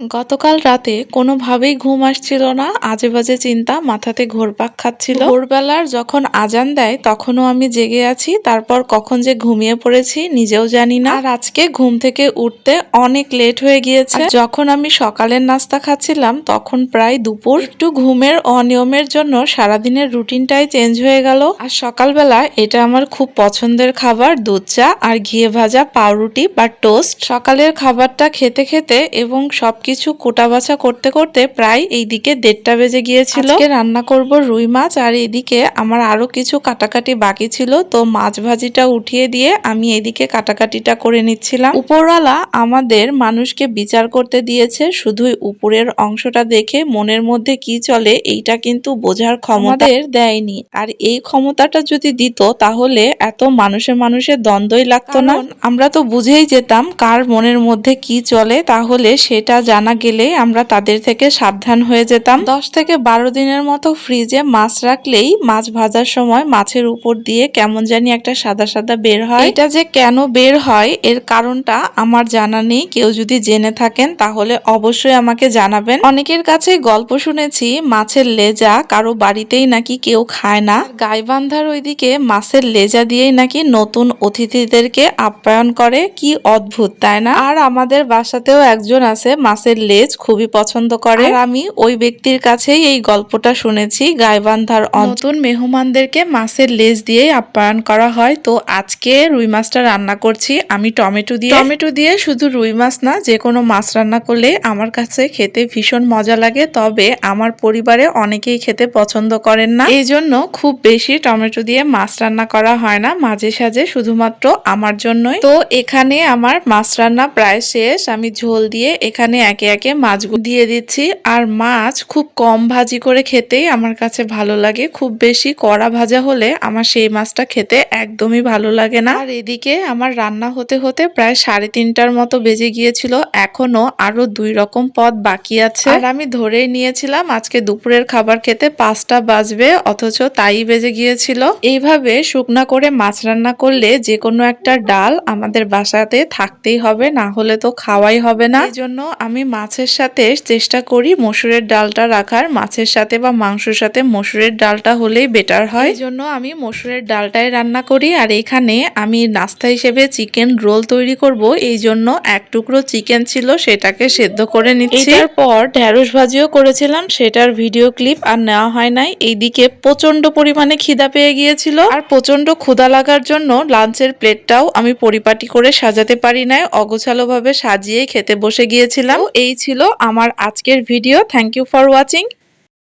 গতকাল রাতে কোনোভাবেই ঘুম আসছিল না আজে বাজে চিন্তা মাথাতে ঘোরপাক খাচ্ছিল। ভোরবেলার যখন আজান দেয়, তখনও আমি জেগে আছি, তারপর কখন যে ঘুমিয়ে পড়েছি নিজেও জানি না। আর আজকে ঘুম থেকে উঠতে অনেক লেট হয়ে গিয়েছে। যখন আমি সকালের নাস্তা খাচ্ছিলাম, তখন প্রায় দুপুর। একটু ঘুমের অনিয়মের জন্য সারাদিনের রুটিনটাই চেঞ্জ হয়ে গেল। আর সকালবেলা এটা আমার খুব পছন্দের খাবার, দুধ চা আর ঘিয়ে ভাজা পাউরুটি বা টোস্ট। সকালের খাবারটা খেতে খেতে এবং সবকিছু কোটা বাছা করতে করতে প্রায় এইদিকে দেড়টা বেজে গিয়েছিল। আজকে রান্না করব রুই মাছ আর এদিকে আমার আরও কিছু কাটাকাটি বাকি ছিল তো মাছ ভাজিটা উঠিয়ে দিয়ে আমি এদিকে কাটাকাটিটা করে নিচ্ছিলাম। উপরওয়ালা আমাদের মানুষকে বিচার করতে দিয়েছে শুধুই উপরের অংশটা দেখে মনের মধ্যে কি চলে এইটা কিন্তু বোঝার ক্ষমতাদের দেয়নি। আর এই ক্ষমতাটা যদি দিত তাহলে এত মানুষে মানুষের দ্বন্দ্বই লাগতো না। আমরা তো বুঝেই যেতাম কার মনের মধ্যে কি চলে তাহলে সেটা জানা গেলে আমরা তাদের থেকে সাবধান হয়ে যেতাম। দশ থেকে বারো দিনের মতো ফ্রিজে মাছ রাখলেই মাছ ভাজার সময় মাছের উপর দিয়ে কেমন জানি একটা সাদা সাদা বের হয়। এটা যে কেন বের হয়, এর কারণটা আমার জানা নেই। কেউ যদি জেনে থাকেন তাহলে অবশ্যই আমাকে জানাবেন। অনেকের কাছে গল্প শুনেছি, মাছের লেজা কারও বাড়িতেই নাকি কেউ খায় না। গাইবান্ধার ওইদিকে মাছের লেজা দিয়েই নাকি নতুন অতিথিদেরকে আপ্যায়ন করে। কি অদ্ভুত, তাই না? আর আমাদের বাসাতেও একজন আছে মাছের লেজ খুবই পছন্দ করে। আর আমি ওই ব্যক্তির কাছেই এই গল্পটা শুনেছি গাইবান্ধার নতুন মেহমানদেরকে মাছের লেজ দিয়েই আপ্যায়ন করা হয়। তো আজকে রুই মাছটা রান্না করছি। আমি টমেটো দিয়ে টমেটো দিয়ে শুধু রুই মাছ না যে কোনো মাছ রান্না করলে আমার কাছে খেতে ভীষণ মজা লাগে। তবে আমার পরিবারে অনেকেই খেতে পছন্দ করেন না। এই জন্য খুব বেশি টমেটো দিয়ে মাছ রান্না করা হয় না মাঝে সাঝে শুধুমাত্র আমার জন্যই। তো এখানে আমার মাছ রান্না প্রায় শেষ। আমি ঝোল দিয়ে এখানে একে একে মাছগুলো দিয়ে দিচ্ছি। আর মাছ খুব কম ভাজি করে খেতেই আমার কাছে ভালো লাগে। খুব বেশি কড়া ভাজা হলে আমার সেই মাছটা খেতে একদমই ভালো লাগে না। আর এদিকে আমার রান্না হতে হতে প্রায় সাড়ে তিনটার মতো বেজে গিয়েছিল। এখনও আরও দুই রকম পদ বাকি আছে। আর আমি ধরেই নিয়েছিলাম আজকে দুপুরের খাবার খেতে পাঁচটা বাজবে, অথচ তাই বেজে গিয়েছিল। এইভাবে শুকনা করে মাছ রান্না করলে যে কোনো একটা ডাল আমাদের বাসাতে থাকতেই হবে, না হলে তো খাওয়াই হবে না। এই জন্য আমি মাছের সাথে চেষ্টা করি মসুরের ডালটা রাখার। মাছের সাথে বা মাংসের সাথে মসুরের ডালটা হলেই বেটার হয়। জন্য আমি মসুরের ডালটাই রান্না করি আর এখানে আমি নাস্তা হিসেবে চিকেন রোল তৈরি করব। এই জন্য এক টুকরো চিকেন ছিল, সেটাকে সেদ্ধ করে নিচ্ছি। পর ঢেঁড়স ভাজিও করেছিলাম, সেটার ভিডিও ক্লিপ আর নেওয়া হয় নাই। এইদিকে প্রচণ্ড পরিমাণে খিদা পেয়ে গিয়েছিল। আর প্রচণ্ড ক্ষুধা লাগার জন্য লাঞ্চের প্লেটটাও আমি পরিপাটি করে সাজাতে পারি নাই। অগোছালো ভাবে সাজিয়ে খেতে বসে গিয়েছিলাম। এই ছিল আমার আজকের video thank you for watching